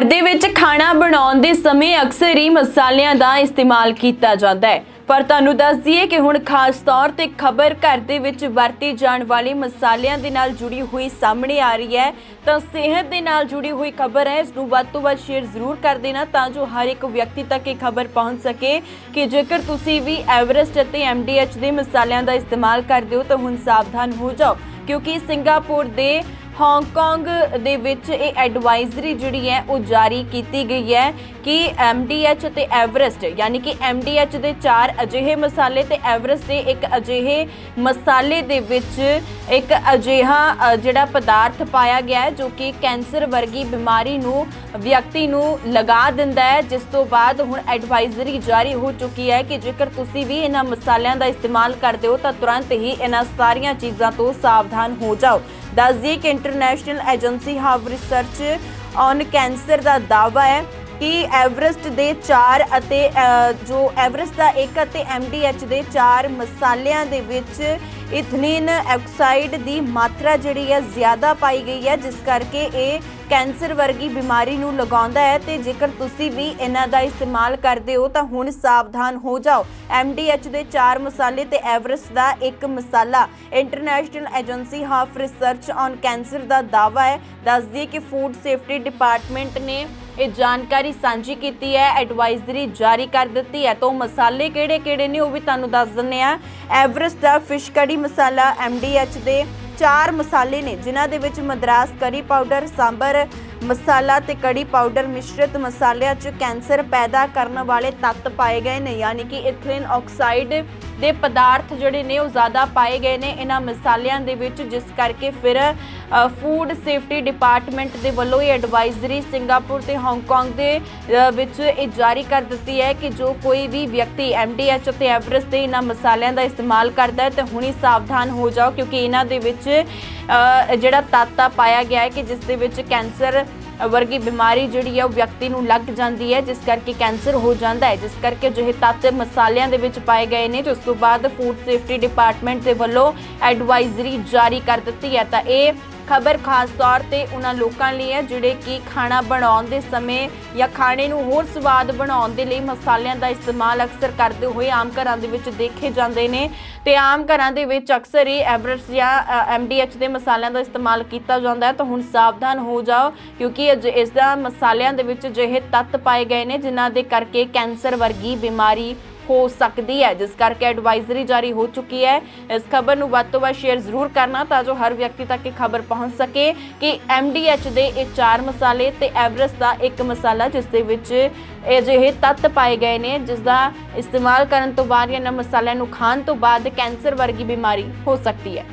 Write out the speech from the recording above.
ਘਰ ਦੇ ਵਿੱਚ ਖਾਣਾ ਬਣਾਉਣ ਦੇ ਸਮੇਂ ਅਕਸਰ ਹੀ ਮਸਾਲਿਆਂ ਦਾ ਇਸਤੇਮਾਲ ਕੀਤਾ ਜਾਂਦਾ ਹੈ। ਪਰ ਤੁਹਾਨੂੰ ਦੱਸ ਦਈਏ ਕਿ ਹੁਣ ਖਾਸ ਤੌਰ ਤੇ ਖਬਰ ਘਰ ਦੇ ਵਿੱਚ ਵਰਤੇ ਜਾਣ ਵਾਲੇ ਮਸਾਲਿਆਂ ਦੇ ਨਾਲ ਜੁੜੀ ਹੋਈ ਸਾਹਮਣੇ ਆ ਰਹੀ ਹੈ। ਤਾਂ ਸਿਹਤ ਦੇ ਨਾਲ ਜੁੜੀ ਹੋਈ ਖਬਰ ਹੈ, ਇਸ ਨੂੰ ਵੱਧ ਤੋਂ ਵੱਧ ਸ਼ੇਅਰ ਜ਼ਰੂਰ ਕਰ ਦੇਣਾ ਤਾਂ ਜੋ ਹਰ ਇੱਕ ਵਿਅਕਤੀ ਤੱਕ ਇਹ ਖਬਰ ਪਹੁੰਚ ਸਕੇ ਕਿ ਜੇਕਰ ਤੁਸੀਂ ਵੀ ਐਵਰੈਸਟ ਅਤੇ ਐਮਡੀਐਚ ਦੇ ਮਸਾਲਿਆਂ ਦਾ ਇਸਤੇਮਾਲ ਕਰਦੇ ਹੋ ਤਾਂ ਹੁਣ ਸਾਵਧਾਨ ਹੋ ਜਾਓ, ਕਿਉਂਕਿ ਸਿੰਗਾਪੁਰ ਦੇ ਹਾਂਗਕਾਂਗ ਦੇ ਵਿੱਚ ਇਹ ਐਡਵਾਈਜ਼ਰੀ ਜਿਹੜੀ ਹੈ ਉਹ ਜਾਰੀ ਕੀਤੀ ਗਈ ਹੈ ਕਿ MDH ਤੇ ਐਵਰੈਸਟ ਯਾਨੀ ਕਿ MDH ਦੇ ਚਾਰ ਅਜਿਹੇ ਮਸਾਲੇ ਤੇ ਐਵਰੈਸਟ ਦੇ ਇੱਕ ਅਜਿਹੇ ਮਸਾਲੇ ਦੇ ਵਿੱਚ ਇੱਕ ਅਜਿਹਾ ਜਿਹੜਾ ਪਦਾਰਥ ਪਾਇਆ ਗਿਆ ਹੈ ਜੋ ਕਿ ਕੈਂਸਰ ਵਰਗੀ ਬਿਮਾਰੀ ਨੂੰ, ਵਿਅਕਤੀ ਨੂੰ ਲਗਾ ਦਿੰਦਾ ਹੈ। ਜਿਸ ਤੋਂ ਬਾਅਦ ਹੁਣ ਐਡਵਾਈਜ਼ਰੀ ਜਾਰੀ ਹੋ ਚੁੱਕੀ ਹੈ ਕਿ ਜੇਕਰ ਤੁਸੀਂ ਵੀ ਇਹਨਾਂ ਮਸਾਲਿਆਂ ਦਾ ਇਸਤੇਮਾਲ ਕਰਦੇ ਹੋ ਤਾਂ ਤੁਰੰਤ ਹੀ ਇਹਨਾਂ ਸਾਰੀਆਂ ਚੀਜ਼ਾਂ ਤੋਂ ਸਾਵਧਾਨ ਹੋ ਜਾਓ। ਦੱਸ ਦਈਏ ਕਿ international agency of research on cancer ਦਾ ਦਾਅਵਾ ਹੈ ਕਿ ਐਵਰੈਸਟ ਦੇ 4 ਅਤੇ ਜੋ ਐਵਰੈਸਟ ਦਾ 1 ਅਤੇ MDH ਦੇ 4 ਮਸਾਲਿਆਂ ਦੇ ਵਿੱਚ ਇਥਨੀਨ ਆਕਸਾਈਡ ਦੀ ਮਾਤਰਾ ਜਿਹੜੀ ਹੈ ਜ਼ਿਆਦਾ ਪਾਈ ਗਈ ਹੈ, ਜਿਸ ਕਰਕੇ ਇਹ ਕੈਂਸਰ ਵਰਗੀ ਬਿਮਾਰੀ ਨੂੰ ਲਗਾਉਂਦਾ ਹੈ ਤੇ ਜੇਕਰ ਤੁਸੀਂ ਵੀ ਇਹਨਾਂ ਦਾ ਇਸਤੇਮਾਲ ਕਰਦੇ ਹੋ ਤਾਂ ਹੁਣ ਸਾਵਧਾਨ ਹੋ ਜਾਓ। MDH ਦੇ 4 ਮਸਾਲੇ ਤੇ ਐਵਰੈਸਟ ਦਾ ਇੱਕ ਮਸਾਲਾ। International agency of research on cancer ਦਾ ਦਾਅਵਾ ਹੈ। ਦੱਸਦੀ ਕਿ ਫੂਡ ਸੇਫਟੀ ਡਿਪਾਰਟਮੈਂਟ ਨੇ ਇਹ ਜਾਣਕਾਰੀ ਸਾਂਝੀ ਕੀਤੀ ਹੈ, ਐਡਵਾਈਜ਼ਰੀ ਜਾਰੀ ਕਰ ਦਿੱਤੀ ਹੈ। ਤਾਂ ਉਹ ਮਸਾਲੇ ਕਿਹੜੇ-ਕਿਹੜੇ ਨੇ ਉਹ ਵੀ ਤੁਹਾਨੂੰ ਦੱਸ ਦਿੰਨੇ ਆ ਐਵਰੈਸਟ ਦਾ ਫਿਸ਼ ਕੜੀ ਮਸਾਲਾ MDH ਦੇ ਚਾਰ ਮਸਾਲੇ ਨੇ, ਜਿਨ੍ਹਾਂ ਦੇ ਵਿੱਚ ਮਦਰਾਸ ਕਰੀ ਪਾਊਡਰ, ਸਾਂਬਰ ਮਸਾਲਾ ਤੇ ਕੜੀ ਪਾਊਡਰ ਮਿਸ਼ਰਿਤ ਮਸਾਲਿਆਂ 'ਚ ਕੈਂਸਰ ਪੈਦਾ ਕਰਨ ਵਾਲੇ ਤੱਤ ਪਾਏ ਗਏ ਨੇ, ਯਾਨੀ ਕਿ ਇਥਿਲੀਨ ਆਕਸਾਈਡ ਦੇ ਪਦਾਰਥ ਜਿਹੜੇ ਨੇ ਉਹ ਜ਼ਿਆਦਾ ਪਾਏ ਗਏ ਨੇ ਇਹਨਾਂ ਮਸਾਲਿਆਂ ਦੇ ਵਿੱਚ, ਜਿਸ ਕਰਕੇ ਫਿਰ ਫੂਡ ਸੇਫਟੀ ਡਿਪਾਰਟਮੈਂਟ ਦੇ ਵੱਲੋਂ ਇਹ ਐਡਵਾਈਜ਼ਰੀ ਸਿੰਗਾਪੁਰ ਤੇ ਹਾਂਗਕਾਂਗ ਦੇ ਵਿੱਚ ਇਹ ਜਾਰੀ ਕਰ ਦਿੱਤੀ ਹੈ ਕਿ ਜੋ ਕੋਈ ਵੀ ਵਿਅਕਤੀ MDH ਅਤੇ ਐਵਰੈਸਟ ਦੇ ਇਹਨਾਂ ਮਸਾਲਿਆਂ ਦਾ ਇਸਤੇਮਾਲ ਕਰਦਾ ਹੈ, ਤੇ ਹੁਣੀ ਸਾਵਧਾਨ ਹੋ ਜਾਓ ਕਿਉਂਕਿ ਇਹਨਾਂ ਦੇ ਵਿੱਚ ਜਿਹੜਾ ਤਾਤਾ ਪਾਇਆ ਗਿਆ ਹੈ ਕਿ ਜਿਸ ਦੇ ਵਿੱਚ ਕੈਂਸਰ ਵਰਗੀ ਬਿਮਾਰੀ ਜਿਹੜੀ ਹੈ ਉਹ ਵਿਅਕਤੀ ਨੂੰ ਲੱਗ ਜਾਂਦੀ ਹੈ, ਜਿਸ ਕਰਕੇ ਕੈਂਸਰ ਹੋ ਜਾਂਦਾ ਹੈ, ਜਿਸ ਕਰਕੇ ਅਜਿਹੇ ਤੱਤ ਮਸਾਲਿਆਂ ਦੇ ਵਿੱਚ ਪਾਏ ਗਏ ਨੇ ਜਿਸ ਤੋਂ ਬਾਅਦ ਫੂਡ ਸੇਫਟੀ ਡਿਪਾਰਟਮੈਂਟ ਦੇ ਵੱਲੋਂ ਐਡਵਾਈਜ਼ਰੀ ਜਾਰੀ ਕਰ ਦਿੱਤੀ ਹੈ। ਤਾਂ ਇਹ ਖਬਰ ਖਾਸ ਤੌਰ ਤੇ ਉਹਨਾਂ ਲੋਕਾਂ ਲਈ ਹੈ, ਜਿਹੜੇ ਕਿ ਖਾਣਾ ਬਣਾਉਣ ਦੇ ਸਮੇਂ ਜਾਂ ਖਾਣੇ ਨੂੰ ਹੋਰ ਸਵਾਦ ਬਣਾਉਣ ਦੇ ਲਈ ਮਸਾਲਿਆਂ ਦਾ ਇਸਤੇਮਾਲ ਅਕਸਰ ਕਰਦੇ ਹੋਏ ਆਮ ਘਰਾਂ ਦੇ ਵਿੱਚ ਦੇਖੇ ਜਾਂਦੇ ਨੇ ਤੇ ਆਮ ਘਰਾਂ ਦੇ ਵਿੱਚ ਅਕਸਰ ਹੀ ਐਵਰੈਸਟ ਜਾਂ ਐਮਡੀਐਚ ਦੇ ਮਸਾਲਿਆਂ ਦਾ ਇਸਤੇਮਾਲ ਕੀਤਾ ਜਾਂਦਾ ਹੈ। ਤਾਂ ਹੁਣ ਸਾਵਧਾਨ ਹੋ ਜਾਓ, ਕਿਉਂਕਿ ਅਜ- ਇਸ ਦਾ ਮਸਾਲਿਆਂ ਦੇ ਵਿੱਚ ਅਜਿਹੇ ਤੱਤ ਪਾਏ ਗਏ ਨੇ, ਜਿਨ੍ਹਾਂ ਦੇ ਕਰਕੇ ਕੈਂਸਰ ਵਰਗੀ ਬਿਮਾਰੀ ਹੋ ਸਕਦੀ ਹੈ, ਜਿਸ ਕਰਕੇ ਐਡਵਾਈਜ਼ਰੀ ਜਾਰੀ ਹੋ ਚੁੱਕੀ ਹੈ। ਇਸ ਖਬਰ ਨੂੰ ਵੱਧ ਤੋਂ ਵੱਧ ਸ਼ੇਅਰ ਜ਼ਰੂਰ ਕਰਨਾ, ਤਾਂ ਜੋ ਹਰ ਵਿਅਕਤੀ ਤੱਕ ਇਹ ਖਬਰ ਪਹੁੰਚ ਸਕੇ ਕਿ MDH ਦੇ ਇਹ ਚਾਰ ਮਸਾਲੇ ਤੇ ਐਵਰੈਸਟ ਦਾ ਇੱਕ ਮਸਾਲਾ, ਜਿਸ ਦੇ ਵਿੱਚ ਅਜਿਹੇ ਤੱਤ ਪਾਏ ਗਏ ਨੇ, ਜਿਸ ਦਾ ਇਸਤੇਮਾਲ ਕਰਨ ਤੋਂ ਬਾਅਦ ਜਾਂ ਇਹਨਾਂ ਮਸਾਲਿਆਂ ਨੂੰ ਖਾਣ ਤੋਂ ਬਾਅਦ ਕੈਂਸਰ ਵਰਗੀ ਬਿਮਾਰੀ ਹੋ ਸਕਦੀ ਹੈ।